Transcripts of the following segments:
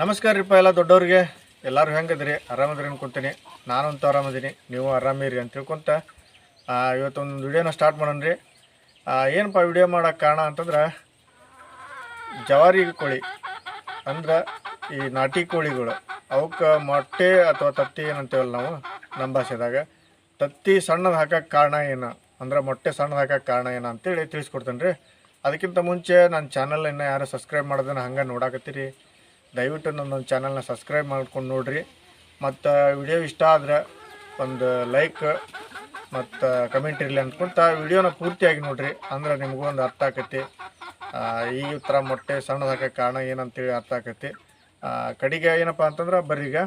ನಮಸ್ಕಾರ ರೀಪ್ಪ ಎಲ್ಲ ದೊಡ್ಡವ್ರಿಗೆ. ಎಲ್ಲರೂ ಹೆಂಗದ್ರಿ? ಆರಾಮದ್ರಿ ಅನ್ಕೊಂತೀನಿ. ನಾನಂತೂ ಆರಾಮದೀನಿ. ನೀವು ಆರಾಮಿರಿ ಅಂತ ತಿಳ್ಕೊಂತ ಇವತ್ತೊಂದು ವಿಡಿಯೋನ ಸ್ಟಾರ್ಟ್ ಮಾಡೋಣ ರೀ. ಏನಪ್ಪ ವಿಡಿಯೋ ಮಾಡೋಕ್ಕೆ ಕಾರಣ ಅಂತಂದ್ರೆ ಜವಾರಿ ಕೋಳಿ ಅಂದ್ರೆ ಈ ನಾಟಿ ಕೋಳಿಗಳು. ಅವಕ್ಕೆ ಮೊಟ್ಟೆ ಅಥವಾ ತತ್ತಿ ಏನಂತೇವಲ್ಲ ನಾವು ನಮ್ಮ ಭಾಷೆದಾಗ. ತತ್ತಿ ಸಣ್ಣದು ಹಾಕೋಕ್ಕೆ ಕಾರಣ ಏನು? ಅಂದ್ರೆ ಮೊಟ್ಟೆ ಸಣ್ಣದು ಹಾಕೋಕ್ಕೆ ಕಾರಣ ಏನು ಅಂತೇಳಿ ತಿಳಿಸ್ಕೊಡ್ತೇನೆ ರೀ ಅದಕ್ಕಿಂತ ಮುಂಚೆ ನನ್ನ ಚಾನಲ್ ಇನ್ನು ಯಾರು ಸಬ್ಸ್ಕ್ರೈಬ್ ಮಾಡೋದನ್ನ ಹಂಗೆ ನೋಡಾಕತ್ತೀರಿ. ದಯವಿಟ್ಟು ನನ್ನ ಚಾನಲ್ನ ಸಬ್ಸ್ಕ್ರೈಬ್ ಮಾಡ್ಕೊಂಡು ನೋಡ್ರಿ. ಮತ್ತು ವಿಡಿಯೋ ಇಷ್ಟ ಆದ್ರೆ ಒಂದು ಲೈಕ್ ಮತ್ತು ಕಮೆಂಟ್ ಇರಲಿ ಅಂದ್ಕೊಂತ ವಿಡಿಯೋನ ಪೂರ್ತಿಯಾಗಿ ನೋಡಿರಿ. ಅಂದ್ರೆ ನಿಮಗೂ ಒಂದು ಅರ್ಥ ಆಕೈತಿ. ಈ ಥರ ಮೊಟ್ಟೆ ಸಣ್ಣದು ಹಾಕೋಕ್ಕೆ ಕಾರಣ ಏನಂತೇಳಿ ಅರ್ಥ ಆಕೈತಿ. ಕಡೆಗೆ ಏನಪ್ಪ ಅಂತಂದ್ರೆ ಬರ್ರಿ ಈಗ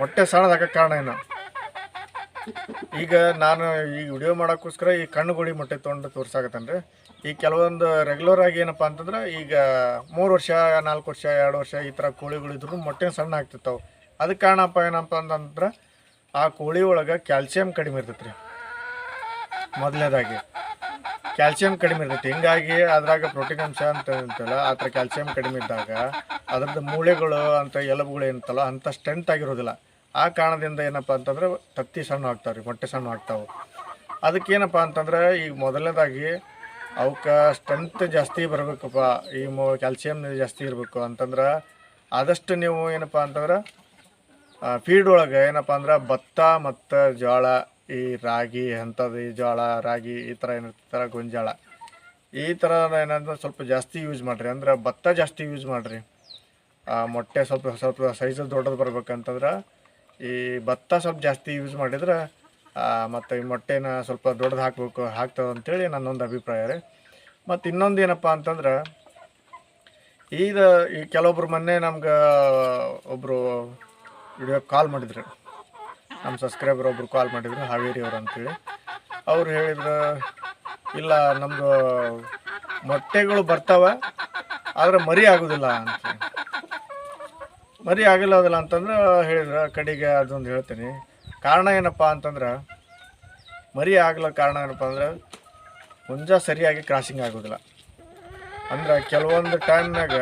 ಮೊಟ್ಟೆ ಸಣ್ಣದು ಹಾಕಕ್ಕೆ ಕಾರಣ ಏನು? ಈಗ ನಾನು ಈ ವಿಡಿಯೋ ಮಾಡೋಕ್ಕೋಸ್ಕರ ಈ ಕಣ್ಣುಗುಳಿ ಮೊಟ್ಟೆ ತೊಗೊಂಡು ತೋರ್ಸಾಕತ್ತೇನೆ ರೀ ಈ ಕೆಲವೊಂದು ರೆಗ್ಯುಲರ್ ಆಗಿ ಏನಪ್ಪ ಅಂತಂದ್ರೆ ಈಗ ಮೂರು ವರ್ಷ, ನಾಲ್ಕು ವರ್ಷ, ಎರಡು ವರ್ಷ ಈ ಥರ ಕೋಳಿಗಳಿದ್ರು ಮೊಟ್ಟೆ ಸಣ್ಣ ಆಗ್ತಿರ್ತಾವೆ. ಅದಕ್ಕೆ ಕಾರಣಪ್ಪ ಏನಪ್ಪ ಅಂತಂದ್ರೆ ಆ ಕೋಳಿ ಒಳಗೆ ಕ್ಯಾಲ್ಸಿಯಂ ಕಡಿಮೆ ಇರ್ತೈತೆ ರೀ ಮೊದಲನೇದಾಗಿ. ಕ್ಯಾಲ್ಸಿಯಂ ಕಡಿಮೆ ಇರ್ತೈತಿ. ಹಿಂಗಾಗಿ ಅದ್ರಾಗ ಪ್ರೋಟೀನ್ ಅಂಶ ಅಂತ ಅಂತಲ್ಲ, ಆ ಥರ ಕ್ಯಾಲ್ಸಿಯಂ ಕಡಿಮೆ ಇದ್ದಾಗ ಅದ್ರದ್ದು ಮೂಳೆಗಳು ಅಂತ ಎಲುಬುಗಳು ಏನಂತಲ್ಲ, ಅಂಥ ಸ್ಟ್ರೆಂತ್ ಆಗಿರೋದಿಲ್ಲ. ಆ ಕಾರಣದಿಂದ ಏನಪ್ಪ ಅಂತಂದ್ರೆ ತತ್ತಿ ಸಣ್ಣ ಆಗ್ತಾವೆ ಮೊಟ್ಟೆ ಸಣ್ಣ ಆಗ್ತಾವೆ. ಅದಕ್ಕೇನಪ್ಪ ಅಂತಂದ್ರೆ ಈಗ ಮೊದಲನೇದಾಗಿ ಅವಕ್ಕೆ ಸ್ಟ್ರೆಂತ್ ಜಾಸ್ತಿ ಬರಬೇಕಪ್ಪ, ಈ ಮೊ ಕ್ಯಾಲ್ಸಿಯಂ ಜಾಸ್ತಿ ಇರಬೇಕು ಅಂತಂದ್ರೆ ಆದಷ್ಟು ನೀವು ಏನಪ್ಪ ಅಂತಂದ್ರೆ ಫೀಡ್ ಒಳಗೆ ಏನಪ್ಪ ಅಂದ್ರೆ ಭತ್ತ ಮತ್ತು ಜೋಳ ಈ ರಾಗಿ, ಅಂಥದ್ದು ಈ ಜೋಳ ರಾಗಿ ಈ ಥರ ಏನಿರ್ತಾರ ಗೊಂಜಾಳ. ಈ ಥರ ಏನಂದ್ರೆ ಸ್ವಲ್ಪ ಜಾಸ್ತಿ ಯೂಸ್ ಮಾಡಿರಿ, ಅಂದ್ರೆ ಭತ್ತ ಜಾಸ್ತಿ ಯೂಸ್ ಮಾಡಿರಿ. ಮೊಟ್ಟೆ ಸ್ವಲ್ಪ ಸ್ವಲ್ಪ ಸೈಜ್ ದೊಡ್ಡದು ಬರ್ಬೇಕಂತಂದ್ರೆ ಈ ಭತ್ತ ಸ್ವಲ್ಪ ಜಾಸ್ತಿ ಯೂಸ್ ಮಾಡಿದ್ರೆ ಮತ್ತು ಈ ಮೊಟ್ಟೆನ ಸ್ವಲ್ಪ ದೊಡ್ಡದು ಹಾಕಬೇಕು ಹಾಕ್ತದೆ ಅಂತೇಳಿ ನನ್ನೊಂದು ಅಭಿಪ್ರಾಯ ರೀ. ಮತ್ತು ಇನ್ನೊಂದು ಏನಪ್ಪ ಅಂತಂದ್ರೆ, ಈಗ ಈ ಕೆಲವೊಬ್ರು ಮೊನ್ನೆ ನಮ್ಗೆ ಒಬ್ಬರು ವಿಡಿಯೋ ಕಾಲ್ ಮಾಡಿದ್ರು. ನಮ್ಮ ಸಬ್ಸ್ಕ್ರೈಬರ್ ಒಬ್ರು ಕಾಲ್ ಮಾಡಿದ್ರು, ಹಾವೇರಿ ಅವ್ರು ಅಂತೇಳಿ. ಅವ್ರು ಹೇಳಿದ್ರು, ಇಲ್ಲ ನಮ್ಮದು ಮೊಟ್ಟೆಗಳು ಬರ್ತಾವ, ಆದರೆ ಮರಿ ಆಗೋದಿಲ್ಲ ಅಂತ. ಮರಿ ಆಗಿಲ್ಲೋದಿಲ್ಲ ಅಂತಂದ್ರೆ ಹೇಳಿದ್ರೆ ಕಡೆಗೆ ಅದೊಂದು ಹೇಳ್ತೀನಿ. ಕಾರಣ ಏನಪ್ಪ ಅಂತಂದ್ರೆ, ಮರಿ ಆಗಲ ಕಾರಣ ಏನಪ್ಪ ಅಂದ್ರೆ ಮುಂಜ ಸರಿಯಾಗಿ ಕ್ರಾಸಿಂಗ್ ಆಗೋದಿಲ್ಲ. ಅಂದ್ರೆ ಕೆಲವೊಂದು ಟೈಮ್ನಾಗ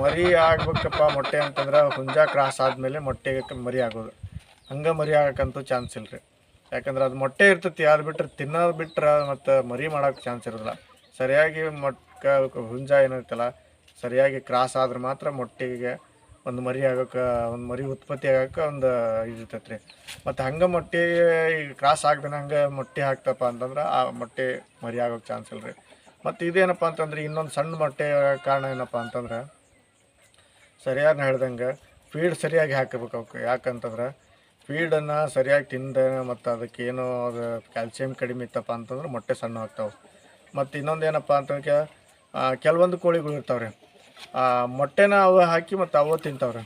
ಮರಿ ಆಗ್ಬೇಕಪ್ಪ ಮೊಟ್ಟೆ ಅಂತಂದ್ರೆ ಹುಂಜ ಕ್ರಾಸ್ ಆದಮೇಲೆ ಮೊಟ್ಟೆಗೆ ಮರಿ ಆಗೋದು. ಹಂಗೆ ಮರಿ ಆಗಕ್ಕಂತೂ ಚಾನ್ಸ್ ಇಲ್ಲ ರೀ ಯಾಕಂದ್ರೆ ಅದು ಮೊಟ್ಟೆ ಇರ್ತೈತಿ, ಅದು ಬಿಟ್ಟರೆ ತಿನ್ನೋದು ಬಿಟ್ರೆ ಮತ್ತು ಮರಿ ಮಾಡೋಕೆ ಚಾನ್ಸ್ ಇರೋದಿಲ್ಲ. ಸರಿಯಾಗಿ ಮೊಟ್ಟೆ ಹುಂಜ ಏನಿರ್ತಲ್ಲ, ಸರಿಯಾಗಿ ಕ್ರಾಸ್ ಆದ್ರೆ ಮಾತ್ರ ಮೊಟ್ಟೆಗೆ ಒಂದು ಮರಿ ಆಗೋಕೆ, ಒಂದು ಮರಿ ಉತ್ಪತ್ತಿ ಆಗೋಕೆ ಒಂದು ಇರ್ತೈತೆ ರೀ ಮತ್ತು ಹಂಗೆ ಮೊಟ್ಟೆ ಈಗ ಕ್ರಾಸ್ ಆಗ್ದೇನೆ ಹಂಗೆ ಮೊಟ್ಟೆ ಹಾಕ್ತಪ್ಪ ಅಂತಂದ್ರೆ ಆ ಮೊಟ್ಟೆ ಮರಿ ಆಗೋಕೆ ಚಾನ್ಸ್ ಇಲ್ಲ ರೀ ಮತ್ತು ಇದೇನಪ್ಪ ಅಂತಂದ್ರೆ ಇನ್ನೊಂದು ಸಣ್ಣ ಮೊಟ್ಟೆ ಕಾರಣ ಏನಪ್ಪ ಅಂತಂದ್ರೆ ಸರಿಯಾಗಿ ಹೇಳ್ದಂಗೆ ಫೀಡ್ ಸರಿಯಾಗಿ ಹಾಕಬೇಕು ಅವಕ್ಕೆ ಯಾಕಂತಂದ್ರೆ ಫೀಡನ್ನು ಸರಿಯಾಗಿ ತಿಂದ ಮತ್ತು ಅದಕ್ಕೆ ಏನೋ ಅದು ಕ್ಯಾಲ್ಸಿಯಂ ಕಡಿಮೆ ಇತ್ತಪ್ಪ ಅಂತಂದ್ರೆ ಮೊಟ್ಟೆ ಸಣ್ಣ ಆಗ್ತಾವೆ ಮತ್ತು ಇನ್ನೊಂದು ಏನಪ್ಪ ಅಂತಂದ್ರೆ ಕೆಲವೊಂದು ಕೋಳಿಗಳು ಇರ್ತಾವೆ ರೀ ಮೊಟ್ಟೆನ ಅವು ಹಾಕಿ ಮತ್ತು ಅವು ತಿಂತಾವ್ರೆ.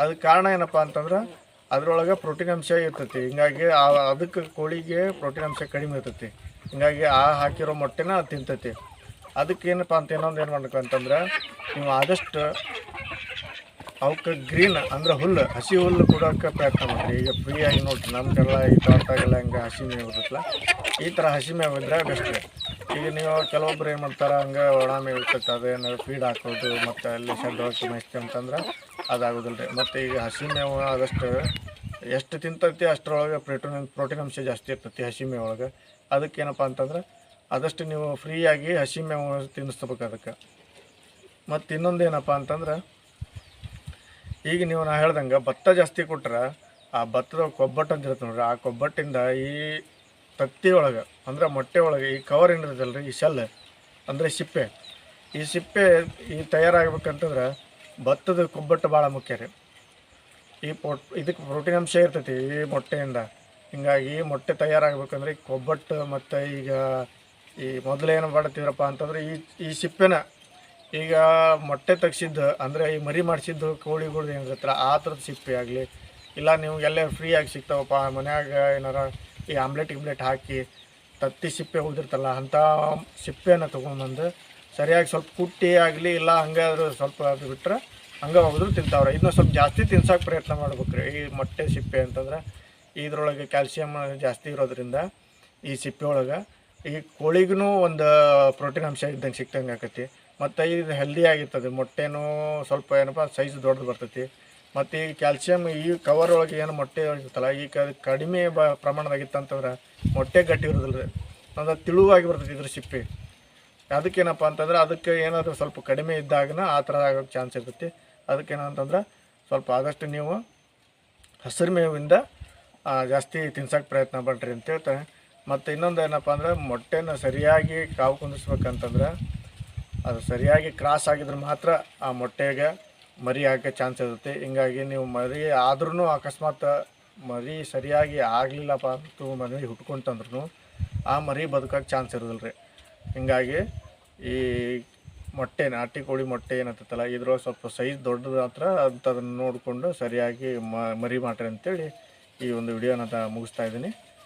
ಅದಕ್ಕೆ ಕಾರಣ ಏನಪ್ಪ ಅಂತಂದ್ರೆ ಅದ್ರೊಳಗೆ ಪ್ರೋಟೀನ್ ಅಂಶ ಇರ್ತೈತಿ. ಹಿಂಗಾಗಿ ಆ ಅದಕ್ಕೆ ಕೋಳಿಗೆ ಪ್ರೋಟೀನ್ ಅಂಶ ಕಡಿಮೆ ಇರ್ತೈತಿ. ಹಿಂಗಾಗಿ ಆ ಹಾಕಿರೋ ಮೊಟ್ಟೆನ ಅದು ತಿಂತೈತಿ. ಅದಕ್ಕೆ ಏನಪ್ಪ ಅಂತ ಇನ್ನೊಂದು ಏನು ಮಾಡ್ಬೇಕು ಅಂತಂದ್ರೆ ನೀವು ಆದಷ್ಟು ಅವಕ್ಕೆ ಗ್ರೀನ್ ಅಂದ್ರೆ ಹುಲ್ಲು, ಹಸಿ ಹುಲ್ಲು ಕೊಡೋಕೆ ಪ್ರಯತ್ನ ಮಾಡಿರಿ. ಈಗ ಫ್ರೀಯಾಗಿ ನೋಡಿರಿ ನಮ್ಗೆಲ್ಲ ಈ ತೋಟದಾಗೆಲ್ಲ ಹಿಂಗೆ ಹಸಿ ನೀವು ಈ ಥರ ಹಸಿ ಮೇವು ಇದ್ರೆ ಬೆಸ್ಟ್. ಈಗ ನೀವು ಕೆಲವೊಬ್ರು ಏನು ಮಾಡ್ತಾರೆ, ಹಂಗೆ ಒಣ ಮೇವು ಇರ್ತೈತೆ, ಅದೇನು ಫೀಡ್ ಹಾಕೋದು, ಮತ್ತು ಅಲ್ಲಿ ಶೆಡ್ ಹಾಕಿ ಮೇಯ್ಸ್ತಿ ಅಂತಂದ್ರೆ ಅದಾಗೋದಿಲ್ಲ ರೀ ಮತ್ತು ಈಗ ಹಸಿ ಮೇವು ಆದಷ್ಟು ಎಷ್ಟು ತಿಂತೈತಿ ಅಷ್ಟರೊಳಗೆ ಪ್ರೋಟೀನ್ ಪ್ರೋಟೀನ್ ಅಂಶ ಜಾಸ್ತಿ ಇರ್ತೈತಿ ಹಸಿ ಮೇವು ಒಳಗೆ. ಅದಕ್ಕೆ ಏನಪ್ಪ ಅಂತಂದ್ರೆ ಆದಷ್ಟು ನೀವು ಫ್ರೀಯಾಗಿ ಹಸಿ ಮೇವು ತಿನ್ನಿಸ್ಬೇಕು ಅದಕ್ಕೆ. ಮತ್ತು ಇನ್ನೊಂದು ಏನಪ್ಪ ಅಂತಂದ್ರೆ ಈಗ ನೀವು ನಾ ಹೇಳ್ದಂಗೆ ಭತ್ತ ಜಾಸ್ತಿ ಕೊಟ್ರೆ ಆ ಭತ್ತದ ಕೊಬ್ಬಟ್ಟು ಅಂತ ನೋಡ್ರಿ. ಆ ಕೊಬ್ಬಟ್ಟಿಂದ ಈ ತತ್ತಿ ಒಳಗೆ ಅಂದ್ರೆ ಮೊಟ್ಟೆ ಒಳಗೆ ಈ ಕವರ್ ಏನಿರುತ್ತಲ್ಲ ಈ ಶೆಲ್ ಅಂದರೆ ಸಿಪ್ಪೆ. ಈ ಸಿಪ್ಪೆ ಈ ತಯಾರಾಗಬೇಕಂತಂದ್ರೆ ಭತ್ತದ ಕೊಬ್ಬಟ್ಟು ಭಾಳ ಮುಖ್ಯ ರೀ. ಈ ಪೊಟ್ ಇದಕ್ಕೆ ಪ್ರೋಟೀನ್ ಅಂಶ ಇರ್ತೈತಿ, ಈ ಮೊಟ್ಟೆಯಿಂದ. ಹೀಗಾಗಿ ಮೊಟ್ಟೆ ತಯಾರಾಗಬೇಕಂದ್ರೆ ಈ ಕೊಬ್ಬಟ್ಟು ಮತ್ತು ಈಗ ಈ ಮೊದಲೇನು ಮಾಡ್ತಿದ್ರಪ್ಪ ಅಂತಂದ್ರೆ ಈ ಈ ಸಿಪ್ಪೆನ ಈಗ ಮೊಟ್ಟೆ ತೆಗ್ಸಿದ್ದು, ಅಂದರೆ ಈ ಮರಿ ಮಾಡಿಸಿದ್ದು ಕೋಳಿಗಳ್ದು ಏನಿರುತ್ತಲ್ಲ, ಆ ಥರದ ಸಿಪ್ಪೆ ಆಗಲಿ, ಇಲ್ಲ ನೀವು ಫ್ರೀಯಾಗಿ ಸಿಗ್ತಾವಪ್ಪ, ಮನ್ಯಾಗ ಏನಾರ ಈ ಆಮ್ಲೆಟ್ ಗಿಮ್ಲೆಟ್ ಹಾಕಿ, ತತ್ತಿ ಸಿಪ್ಪೆ ಉಳಿದಿರ್ತಲ್ಲ, ಅಂಥ ಸಿಪ್ಪೆನ ತೊಗೊಂಬಂದು ಸರಿಯಾಗಿ ಸ್ವಲ್ಪ ಕುಟ್ಟಿ ಆಗಲಿ, ಇಲ್ಲ ಹಂಗೆ ಆದ್ರೂ ಸ್ವಲ್ಪ ಅದು ಬಿಟ್ಟರೆ ಹಂಗೆ ಹೋದ್ರು ತಿಂತಾವ್ರೆ. ಇದನ್ನ ಸ್ವಲ್ಪ ಜಾಸ್ತಿ ತಿನ್ಸೋಕೆ ಪ್ರಯತ್ನ ಮಾಡ್ಬೇಕು ರೀ ಈ ಮೊಟ್ಟೆ ಸಿಪ್ಪೆ ಅಂತಂದ್ರೆ ಇದ್ರೊಳಗೆ ಕ್ಯಾಲ್ಸಿಯಮ್ ಜಾಸ್ತಿ ಇರೋದ್ರಿಂದ ಈ ಸಿಪ್ಪೆ ಒಳಗೆ ಈ ಕೋಳಿಗೂ ಒಂದು ಪ್ರೋಟೀನ್ ಅಂಶ ಇದ್ದಂಗೆ ಸಿಕ್ತಂಗೆ ಆಕತಿ. ಮತ್ತು ಇದು ಹೆಲ್ದಿ ಆಗಿರ್ತದೆ. ಮೊಟ್ಟೆನೂ ಸ್ವಲ್ಪ ಏನಪ್ಪ ಸೈಜ್ ದೊಡ್ಡದು ಬರ್ತೈತಿ. ಮತ್ತು ಈ ಕ್ಯಾಲ್ಸಿಯಂ ಈ ಕವರ್ ಒಳಗೆ ಏನು ಮೊಟ್ಟೆ ಇರ್ತಲ್ಲ ಈಗ ಕಡಿಮೆ ಬ ಪ್ರಮಾಣದಾಗಿತ್ತಂತಂದ್ರೆ ಮೊಟ್ಟೆ ಗಟ್ಟಿ ಇರೋದಿಲ್ಲ ರೀ ಅಂದ್ರೆ ತಿಳುವಾಗಿ ಬರ್ತೈತಿ ಇದ್ರ ಸಿಪ್ಪೆ. ಅದಕ್ಕೇನಪ್ಪ ಅಂತಂದ್ರೆ ಅದಕ್ಕೆ ಏನಾದರೂ ಸ್ವಲ್ಪ ಕಡಿಮೆ ಇದ್ದಾಗನ ಆ ಥರ ಆಗೋಕ್ಕೆ ಚಾನ್ಸ್ ಇರ್ತೈತಿ. ಅದಕ್ಕೇನಂತಂದ್ರೆ ಸ್ವಲ್ಪ ಆದಷ್ಟು ನೀವು ಹಸಿರು ಮೇವಿಂದ ಜಾಸ್ತಿ ತಿನ್ಸೋಕೆ ಪ್ರಯತ್ನ ಪಡ್ರಿ ಅಂತ ಹೇಳ್ತಾರೆ ಮತ್ತು ಇನ್ನೊಂದು ಏನಪ್ಪ ಅಂದ್ರೆ ಮೊಟ್ಟೆನ ಸರಿಯಾಗಿ ಕಾವು ಕುಂದಿಸ್ಬೇಕಂತಂದ್ರೆ ಅದು ಸರಿಯಾಗಿ ಕ್ರಾಸ್ ಆಗಿದ್ರೆ ಮಾತ್ರ ಆ ಮೊಟ್ಟೆಗೆ ಮರಿ ಹಾಕೋ ಚಾನ್ಸ್ ಇರುತ್ತೆ. ಹಿಂಗಾಗಿ ನೀವು ಮರಿ ಆದ್ರೂ ಅಕಸ್ಮಾತ್ ಮರಿ ಸರಿಯಾಗಿ ಆಗಲಿಲ್ಲಪ್ಪ ಅಂತ ಮರಿ ಹುಟ್ಕೊಂತಂದ್ರೂ ಆ ಮರಿ ಬದುಕೋಕೆ ಚಾನ್ಸ್ ಇರೋದಿಲ್ಲ ರೀ. ಹಿಂಗಾಗಿ ಈ ಮೊಟ್ಟೆ, ನಾಟಿ ಕೋಳಿ ಮೊಟ್ಟೆ ಏನತ್ತಲ್ಲ ಇದ್ರೊಳಗೆ ಸ್ವಲ್ಪ ಸೈಜ್ ದೊಡ್ಡದ ಹತ್ರ ಅಂತ ನೋಡಿಕೊಂಡು ಸರಿಯಾಗಿ ಮರಿ ಮಾಡ್ರಿ ಅಂತೇಳಿ ಈ ಒಂದು ವಿಡಿಯೋನ ಮುಗಿಸ್ತಾ ಇದ್ದೀನಿ.